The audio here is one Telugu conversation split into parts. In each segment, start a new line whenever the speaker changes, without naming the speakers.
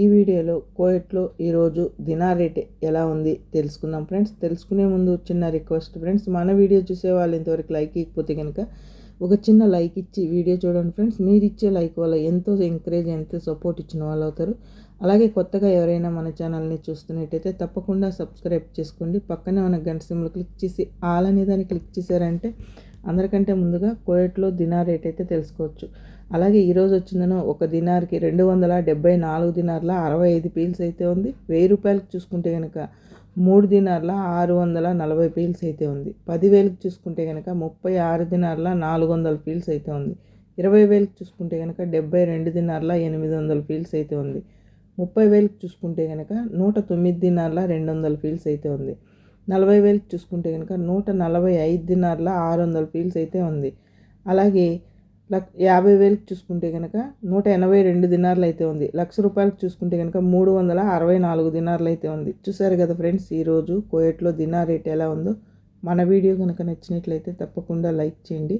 ఈ వీడియోలో కోయట్లో ఈరోజు దినా రేట్ ఎలా ఉంది తెలుసుకుందాం ఫ్రెండ్స్. తెలుసుకునే ముందు చిన్న రిక్వెస్ట్ ఫ్రెండ్స్ మన వీడియో చూసే వాళ్ళు ఇంతవరకు లైక్ ఇకపోతే కనుక ఒక చిన్న లైక్ ఇచ్చి వీడియో చూడండి ఫ్రెండ్స్. మీరు ఇచ్చే లైక్ వల్ల ఎంతో ఎంకరేజ్ ఎంతో సపోర్ట్ ఇచ్చిన వాళ్ళు అవుతారు. అలాగే కొత్తగా ఎవరైనా మన ఛానల్ని చూస్తున్నట్టయితే తప్పకుండా సబ్స్క్రైబ్ చేసుకోండి. పక్కనే ఉన్న గంట సిమ్లు క్లిక్ చేసి ఆల్ అనే దాన్ని క్లిక్ చేశారంటే అందరికంటే ముందుగా కోయట్లో దినార్ రేట్ అయితే తెలుసుకోవచ్చు. అలాగే ఈరోజు వచ్చిందనో ఒక దినార్కి రెండు వందల డెబ్బై నాలుగు దినార్ల అరవై ఐదు పీల్స్ అయితే ఉంది. వెయ్యి రూపాయలకు చూసుకుంటే కనుక మూడు దినార్ల ఆరు వందల నలభై పీల్స్ అయితే ఉంది. పదివేలకు చూసుకుంటే కనుక ముప్పై ఆరు దినార్ల నాలుగు వందల పీల్స్ అయితే ఉంది. ఇరవై వేలకు చూసుకుంటే కనుక డెబ్బై రెండు దినార్ల ఎనిమిది వందల పీల్స్ అయితే ఉంది. ముప్పై వేలకు చూసుకుంటే కనుక నూట తొమ్మిది దినార్ల రెండు వందల ఫీల్స్ అయితే ఉంది. నలభై వేలకు చూసుకుంటే కనుక నూట నలభై ఐదు దినార్ల ఆరు వందల ఫీల్స్ అయితే ఉంది. అలాగే లక్ యాభై వేలకు చూసుకుంటే కనుక నూట ఎనభై రెండు దినార్లు అయితే ఉంది. లక్ష రూపాయలకు చూసుకుంటే కనుక మూడు వందల అరవై నాలుగు దినార్లు అయితే ఉంది. చూసారు కదా ఫ్రెండ్స్ ఈరోజు కోయట్లో దినార్ రేట్ ఎలా ఉందో? మన వీడియో కనుక నచ్చినట్లయితే తప్పకుండా లైక్ చేయండి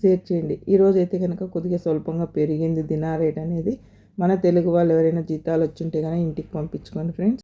షేర్ చేయండి. ఈరోజు అయితే కనుక కొద్దిగా స్వల్పంగా పెరిగింది దినార్ రేట్ అనేది. మన తెలుగు వాళ్ళు ఎవరైనా జీతాలు వచ్చుంటే కానీ ఇంటికి పంపించుకోండి ఫ్రెండ్స్.